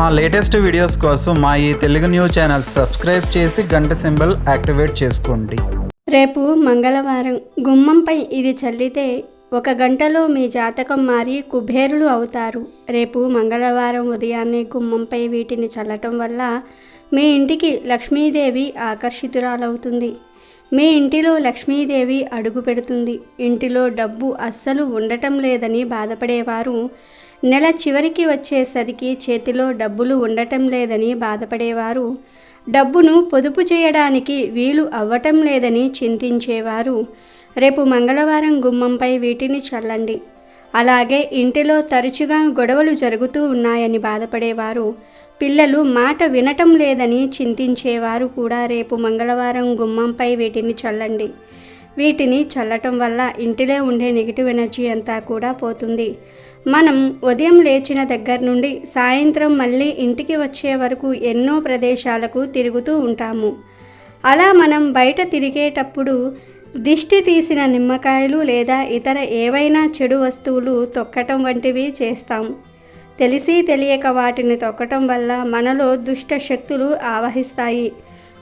మా latest videos కోసం మా ఈ తెలుగు న్యూస్ ఛానల్ సబ్స్క్రైబ్ చేసి గంట సింబల్ యాక్టివేట్ చేసుకోండి. రేపు మంగళవారం గుమ్మంపై ఇది చల్లితే ఒక గంటలో మీ జాతకం మారి కుబేరులు అవుతారు. రేపు మంగళవారం ఉదయాన్నే గుమ్మంపై వీటిని చల్లటం వల్ల మీ ఇంటికి లక్ష్మీదేవి ఆకర్షితురాలవుతుంది. మీ ఇంటిలో లక్ష్మీదేవి అడుగు పెడుతుంది. ఇంటిలో డబ్బు అస్సలు ఉండటం లేదని బాధపడేవారు నెల చివరికి వచ్చేసరికి చేతిలో డబ్బులు ఉండటం లేదని బాధపడేవారు. డబ్బును పొదుపు చేయడానికి వీలు అవ్వటం లేదని చింతించేవారు. రేపు మంగళవారం గుమ్మంపై వీటిని చల్లండి. అలాగే ఇంటిలో తరచుగా గొడవలు జరుగుతూ ఉన్నాయని బాధపడేవారు. పిల్లలు మాట వినటం లేదని చింతించేవారు కూడా రేపు మంగళవారం గుమ్మంపై వీటిని చల్లండి. వీటిని చల్లటం వల్ల ఇంటిలో ఉండే నెగిటివ్ ఎనర్జీ అంతా కూడా పోతుంది. మనం ఉదయం లేచిన దగ్గర నుండి సాయంత్రం మళ్ళీ ఇంటికి వచ్చే వరకు ఎన్నో ప్రదేశాలకు తిరుగుతూ ఉంటాము. అలా మనం బయట తిరిగేటప్పుడు దిష్టి తీసిన నిమ్మకాయలు లేదా ఇతర ఏవైనా చెడు వస్తువులు తొక్కటం వంటివి చేస్తాం. తెలిసి తెలియక వాటిని తొక్కటం వల్ల మనలో దుష్ట శక్తులు ఆవహిస్తాయి.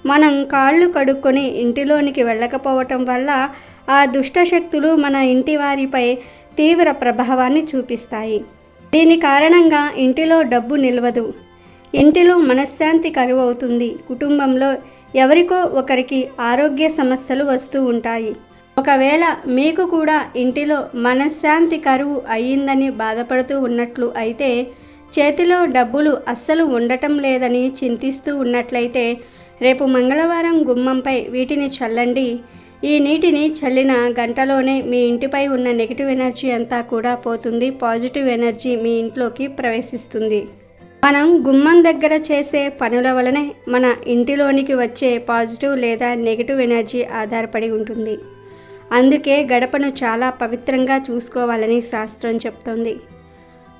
మనం కాళ్ళు కడుక్కొని ఇంటిలోనికి వెళ్ళకపోవటం వల్ల ఆ దుష్ట శక్తులు మన ఇంటి వారిపై తీవ్ర ప్రభావాన్ని చూపిస్తాయి. దీని కారణంగా ఇంటిలో డబ్బు నిలవదు. ఇంటిలో మనశ్శాంతి కరువు అవుతుంది కుటుంబంలో ఎవరికో ఒకరికి ఆరోగ్య సమస్యలు వస్తూ ఉంటాయి. ఒకవేళ మీకు కూడా ఇంటిలో మనశ్శాంతి కరువు అయ్యిందని బాధపడుతూ ఉన్నట్లు అయితే చేతిలో డబ్బులు అస్సలు ఉండటం లేదని చింతిస్తూ ఉన్నట్లయితే రేపు మంగళవారం గుమ్మంపై వీటిని చల్లండి. ఈ నీటిని చల్లిన గంటలోనే మీ ఇంటిపై ఉన్న నెగిటివ్ ఎనర్జీ అంతా కూడా పోతుంది. పాజిటివ్ ఎనర్జీ మీ ఇంట్లోకి ప్రవేశిస్తుంది. మనం గుమ్మం దగ్గర చేసే పనుల వలనే మన ఇంటిలోనికి వచ్చే పాజిటివ్ లేదా నెగిటివ్ ఎనర్జీ ఆధారపడి ఉంటుంది. అందుకే గడపను చాలా పవిత్రంగా చూసుకోవాలని శాస్త్రం చెప్తోంది.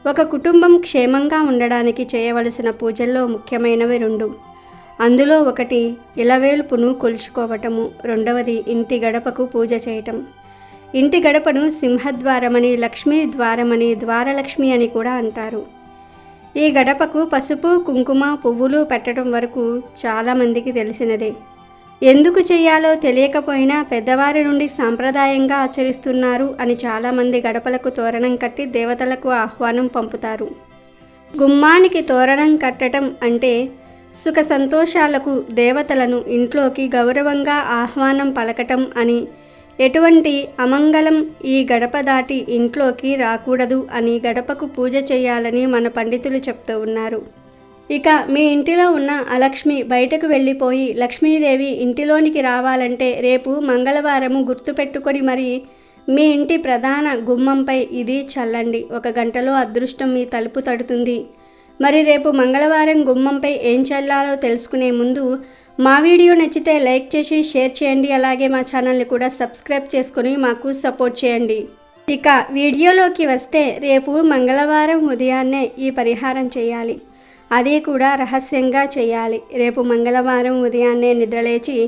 ఒక కుటుంబం క్షేమంగా ఉండడానికి చేయవలసిన పూజల్లో ముఖ్యమైనవి రెండు. అందులో ఒకటి ఇలవేల్పును కొలుచుకోవటము రెండవది ఇంటి గడపకు పూజ చేయటం. ఇంటి గడపను సింహద్వారమని లక్ష్మీ ద్వారమని ద్వారలక్ష్మి అని కూడా అంటారు. ఈ గడపకు పసుపు కుంకుమ పువ్వులు పెట్టడం వరకు చాలామందికి తెలిసినదే. ఎందుకు చేయాలో తెలియకపోయినా పెద్దవారి నుండి సాంప్రదాయంగా ఆచరిస్తున్నారు అని చాలామంది గడపలకు తోరణం కట్టి దేవతలకు ఆహ్వానం పంపుతారు. గుమ్మానికి తోరణం కట్టడం అంటే సుఖ సంతోషాలకు దేవతలను ఇంట్లోకి గౌరవంగా ఆహ్వానం పలకటం అని. ఎటువంటి అమంగళం ఈ గడప దాటి ఇంట్లోకి రాకూడదు అని గడపకు పూజ చేయాలని మన పండితులు చెప్తూ ఉన్నారు. ఇక మీ ఇంటిలో ఉన్న అలక్ష్మి బయటకు వెళ్ళిపోయి లక్ష్మీదేవి ఇంటిలోనికి రావాలంటే రేపు మంగళవారము గుర్తుపెట్టుకొని మరి మీ ఇంటి ప్రధాన గుమ్మంపై ఇది చల్లండి. ఒక గంటలో అదృష్టం మీ తలుపు తడుతుంది. మరి రేపు మంగళవారం గుమ్మంపై ఏం చల్లాలో తెలుసుకునే ముందు మా వీడియో నచ్చితే లైక్ చేసి షేర్ చేయండి. అలాగే మా ఛానల్ని కూడా సబ్స్క్రైబ్ చేసుకొని మాకు సపోర్ట్ చేయండి. ఇక వీడియోలోకి వస్తే రేపు మంగళవారం ఉదయాన్నే ఈ పరిహారం చేయాలి. అది కూడా రహస్యంగా చేయాలి. రేపు మంగళవారం ఉదయాన్నే నిద్రలేచి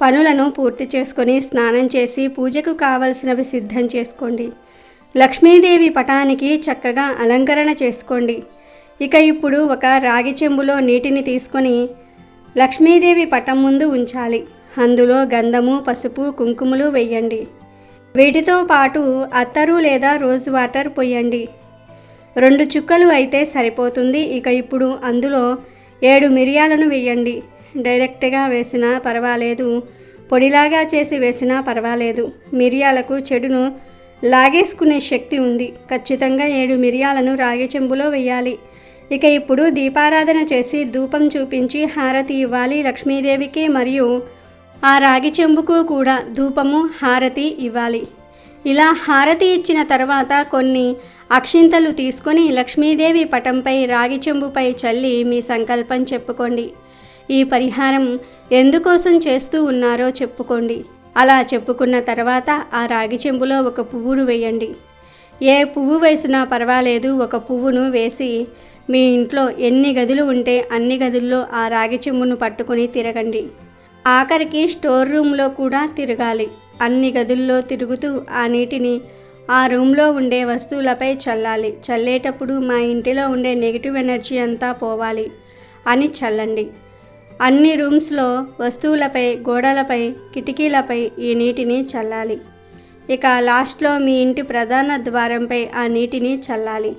పనులను పూర్తి చేసుకొని స్నానం చేసి పూజకు కావలసినవి సిద్ధం చేసుకోండి. లక్ష్మీదేవి పటానికి చక్కగా అలంకరణ చేసుకోండి. ఇక ఇప్పుడు ఒక రాగి చెంబులో నీటిని తీసుకొని లక్ష్మీదేవి పటం ముందు ఉంచాలి. అందులో గంధము పసుపు కుంకుమలు వేయండి. వీటితో పాటు అత్తరు లేదా రోజ్ వాటర్ పోయండి. రెండు చుక్కలు అయితే సరిపోతుంది. ఇక ఇప్పుడు అందులో ఏడు మిరియాలను వేయండి. డైరెక్ట్గా వేసినా పర్వాలేదు. పొడిలాగా చేసి వేసినా పర్వాలేదు. మిరియాలకు చెడును లాగేసుకునే శక్తి ఉంది. ఖచ్చితంగా ఏడు మిరియాలను రాగి చెంబులో వేయాలి. ఇక ఇప్పుడు దీపారాధన చేసి ధూపం చూపించి హారతి ఇవ్వాలి లక్ష్మీదేవికి మరియు ఆ రాగి చెంబుకు కూడా ధూపము హారతి ఇవ్వాలి. ఇలా హారతి ఇచ్చిన తర్వాత కొన్ని అక్షింతలు తీసుకొని లక్ష్మీదేవి పటంపై రాగి చెంబుపై చల్లి మీ సంకల్పం చెప్పుకోండి. ఈ పరిహారం ఎందుకోసం చేస్తూ ఉన్నారో చెప్పుకోండి. అలా చెప్పుకున్న తర్వాత ఆ రాగి చెంబులో ఒక పువ్వును వేయండి. ఏ పువ్వు వేసినా పర్వాలేదు ఒక పువ్వును వేసి మీ ఇంట్లో ఎన్ని గదులు ఉంటే అన్ని గదుల్లో ఆ రాగి చెమ్మును పట్టుకొని తిరగండి. ఆఖరికి స్టోర్ రూమ్లో కూడా తిరగాలి. అన్ని గదుల్లో తిరుగుతూ ఆ నీటిని ఆ రూమ్లో ఉండే వస్తువులపై చల్లాలి. చల్లేటప్పుడు మా ఇంటిలో ఉండే నెగిటివ్ ఎనర్జీ అంతా పోవాలి అని చల్లండి. అన్ని రూమ్స్లో వస్తువులపై గోడలపై కిటికీలపై ఈ నీటిని చల్లాలి. ఇక లాస్ట్లో మీ ఇంటి ప్రధాన ద్వారంపై ఆ నీటిని చల్లాలి.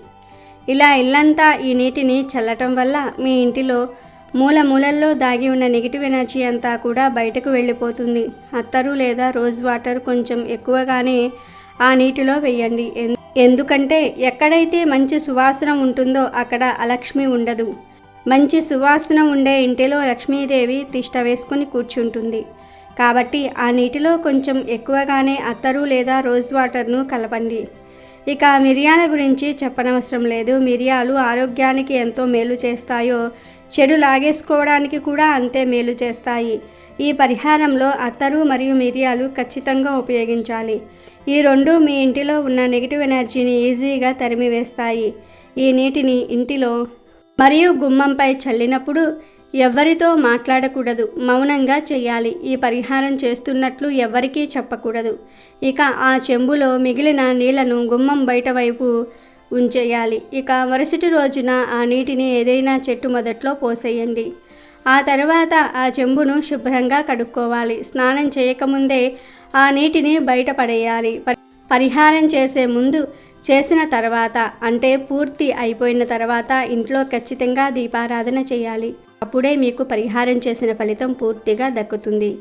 ఇలా ఇల్లంతా ఈ నీటిని చల్లటం వల్ల మీ ఇంటిలో మూల మూలల్లో దాగి ఉన్న నెగిటివ్ ఎనర్జీ అంతా కూడా బయటకు వెళ్ళిపోతుంది. అత్తరు లేదా రోజ్ వాటర్ కొంచెం ఎక్కువగానే ఆ నీటిలో వేయండి. ఎన్- ఎందుకంటే ఎక్కడైతే మంచి సువాసన ఉంటుందో అక్కడ అలక్ష్మి ఉండదు. మంచి సువాసన ఉండే ఇంటిలో లక్ష్మీదేవి తిష్ట వేసుకుని కూర్చుంటుంది. కాబట్టి ఆ నీటిలో కొంచెం ఎక్కువగానే అత్తరు లేదా రోజ్ వాటర్ను కలపండి. ఇక మిరియాల గురించి చెప్పనవసరం లేదు. మిరియాలు ఆరోగ్యానికి ఎంతో మేలు చేస్తాయో చెడు లాగేసుకోవడానికి కూడా అంతే మేలు చేస్తాయి. ఈ పరిహారంలో అత్తరు మరియు మిరియాలు ఖచ్చితంగా ఉపయోగించాలి. ఈ రెండు మీ ఇంటిలో ఉన్న నెగిటివ్ ఎనర్జీని ఈజీగా తరిమివేస్తాయి. ఈ నీటిని ఇంటిలో మరియు గుమ్మంపై చల్లినప్పుడు ఎవ్వరితో మాట్లాడకూడదు. మౌనంగా చేయాలి. ఈ పరిహారం చేస్తున్నట్లు ఎవ్వరికీ చెప్పకూడదు. ఇక ఆ చెంబులో మిగిలిన నీళ్ళను గుమ్మం బయట వైపు ఉంచేయాలి. ఇక మరుసటి రోజున ఆ నీటిని ఏదైనా చెట్టు మొదట్లో పోసేయండి. ఆ తర్వాత ఆ చెంబును శుభ్రంగా కడుక్కోవాలి. స్నానం చేయకముందే ఆ నీటిని బయట పడేయాలి. పరిహారం చేసే ముందు చేసిన తర్వాత అంటే పూర్తి అయిపోయిన తర్వాత ఇంట్లో ఖచ్చితంగా దీపారాధన చేయాలి. అప్పుడే మీకు పరిహారం చేసిన ఫలితం పూర్తిగా దక్కుతుంది.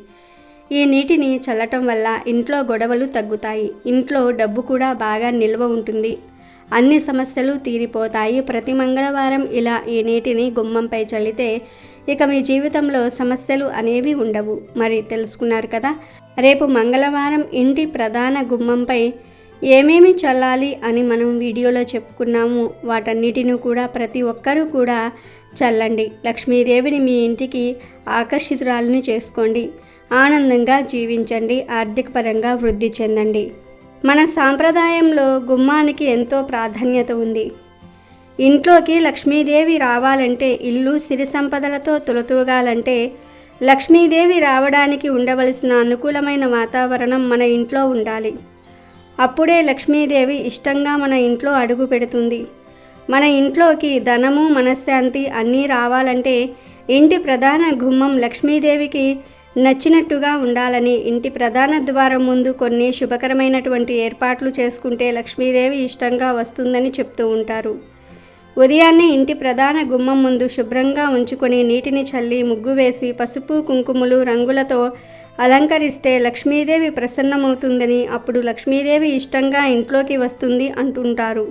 ఈ నీటిని చల్లటం వల్ల ఇంట్లో గొడవలు తగ్గుతాయి. ఇంట్లో డబ్బు కూడా బాగా నిల్వ ఉంటుంది. అన్ని సమస్యలు తీరిపోతాయి. ప్రతి మంగళవారం ఇలా ఈ నీటిని గుమ్మంపై చల్లితే ఇక మీ జీవితంలో సమస్యలు అనేవి ఉండవు. మరి తెలుసుకున్నారు కదా? రేపు మంగళవారం ఇంటి ప్రధాన గుమ్మంపై ఏమేమి చల్లాలి అని మనం వీడియోలో చెప్పుకున్నాము. వాటన్నిటిని కూడా ప్రతి ఒక్కరూ కూడా చల్లండి. లక్ష్మీదేవిని మీ ఇంటికి ఆకర్షితురాలని చేసుకోండి. ఆనందంగా జీవించండి. ఆర్థికపరంగా వృద్ధి చెందండి. మన సాంప్రదాయంలో గుమ్మానికి ఎంతో ప్రాధాన్యత ఉంది. ఇంట్లోకి లక్ష్మీదేవి రావాలంటే ఇల్లు సిరి సంపదలతో తులతూగాలంటే లక్ష్మీదేవి రావడానికి ఉండవలసిన అనుకూలమైన వాతావరణం మన ఇంట్లో ఉండాలి. అప్పుడే లక్ష్మీదేవి ఇష్టంగా మన ఇంట్లో అడుగు పెడుతుంది. మన ఇంట్లోకి ధనము మనశ్శాంతి అన్నీ రావాలంటే ఇంటి ప్రధాన గుమ్మం లక్ష్మీదేవికి నచ్చినట్టుగా ఉండాలని ఇంటి ప్రధాన ద్వారం ముందు కొన్ని శుభకరమైనటువంటి ఏర్పాట్లు చేసుకుంటే లక్ష్మీదేవి ఇష్టంగా వస్తుందని చెప్తూ ఉంటారు. ఉదయాన్నే ఇంటి ప్రధాన గుమ్మం ముందు శుభ్రంగా ఉంచుకొని నీటిని చల్లి ముగ్గు వేసి పసుపు కుంకుమలు రంగులతో అలంకరిస్తే లక్ష్మీదేవి ప్రసన్నమవుతుందని అప్పుడు లక్ష్మీదేవి ఇష్టంగా ఇంట్లోకి వస్తుంది అంటుంటారు.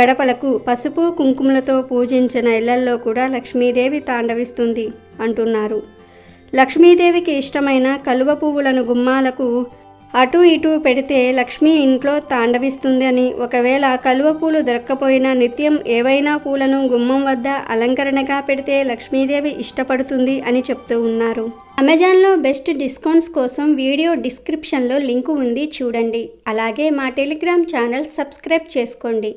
గడపలకు పసుపు కుంకుమలతో పూజించిన ఇళ్ళల్లో కూడా లక్ష్మీదేవి తాండవిస్తుంది అంటున్నారు. లక్ష్మీదేవికి ఇష్టమైన కలువ పువ్వులను గుమ్మాలకు అటు ఇటు పెడితే లక్ష్మి ఇంట్లో తాండవిస్తుంది అని. ఒకవేళ కలువ పూలు దొరక్కపోయినా నిత్యం ఏవైనా పూలను గుమ్మం వద్ద అలంకరణగా పెడితే లక్ష్మీదేవి ఇష్టపడుతుంది అని చెప్తూ ఉన్నారు. అమెజాన్లో బెస్ట్ డిస్కౌంట్స్ కోసం వీడియో డిస్క్రిప్షన్లో లింకు ఉంది చూడండి. అలాగే మా టెలిగ్రామ్ ఛానల్ సబ్స్క్రైబ్ చేసుకోండి.